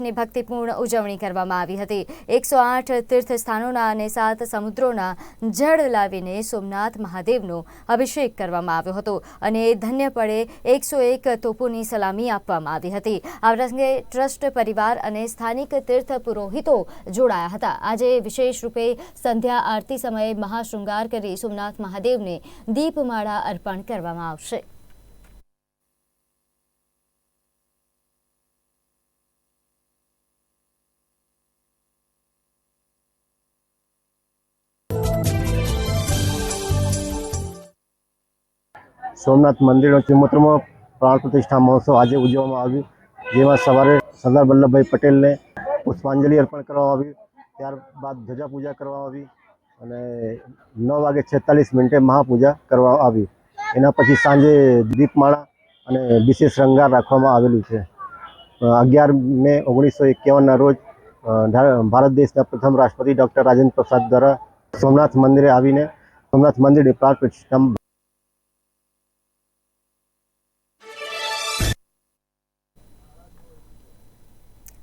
ની ભક્તિપૂર્ણ ઉજવણી કરવામાં આવી હતી. એકસો આઠ તીર્થ સ્થાનોના અને સાત સમુદ્રોના જળ લાવીને સોમનાથ મહાદેવનો અભિષેક કરવામાં આવ્યો હતો અને ધન્ય પડે એકસો એક તોપોની સલામી આપવામાં આવી હતી. આ પ્રસંગે ટ્રસ્ટ પરિવાર અને સ્થાનિક તીર્થ પુરોહિતો જોડાયા હતા. આજે વિશેષ રૂપે સંધ્યા આરતી સમયે મહાશૃંગાર કરી સોમનાથ મહાદેવને દીપમાળા અર્પણ કરવામાં આવશે. સોમનાથ મંદિરનો ચુમ્મોતેરમો પ્રાણ પ્રતિષ્ઠા મહોત્સવ આજે ઉજવવામાં આવ્યું. જેમાં સવારે સરદાર વલ્લભભાઈ પટેલને પુષ્પાંજલિ અર્પણ કરવામાં આવી. ત્યારબાદ ધ્વજા પૂજા કરવામાં આવી અને નવ વાગે છેતાલીસ મિનિટે મહાપૂજા કરવામાં આવી. એના પછી સાંજે દીપમાળા અને વિશેષ શૃંગાર રાખવામાં આવેલું છે. અગિયાર મે ઓગણીસો એકાવનના રોજ ભારત દેશના પ્રથમ રાષ્ટ્રપતિ ડૉક્ટર રાજેન્દ્ર પ્રસાદ દ્વારા સોમનાથ મંદિરે આવીને, સોમનાથ મંદિરની પ્રાણ પ્રતિષ્ઠા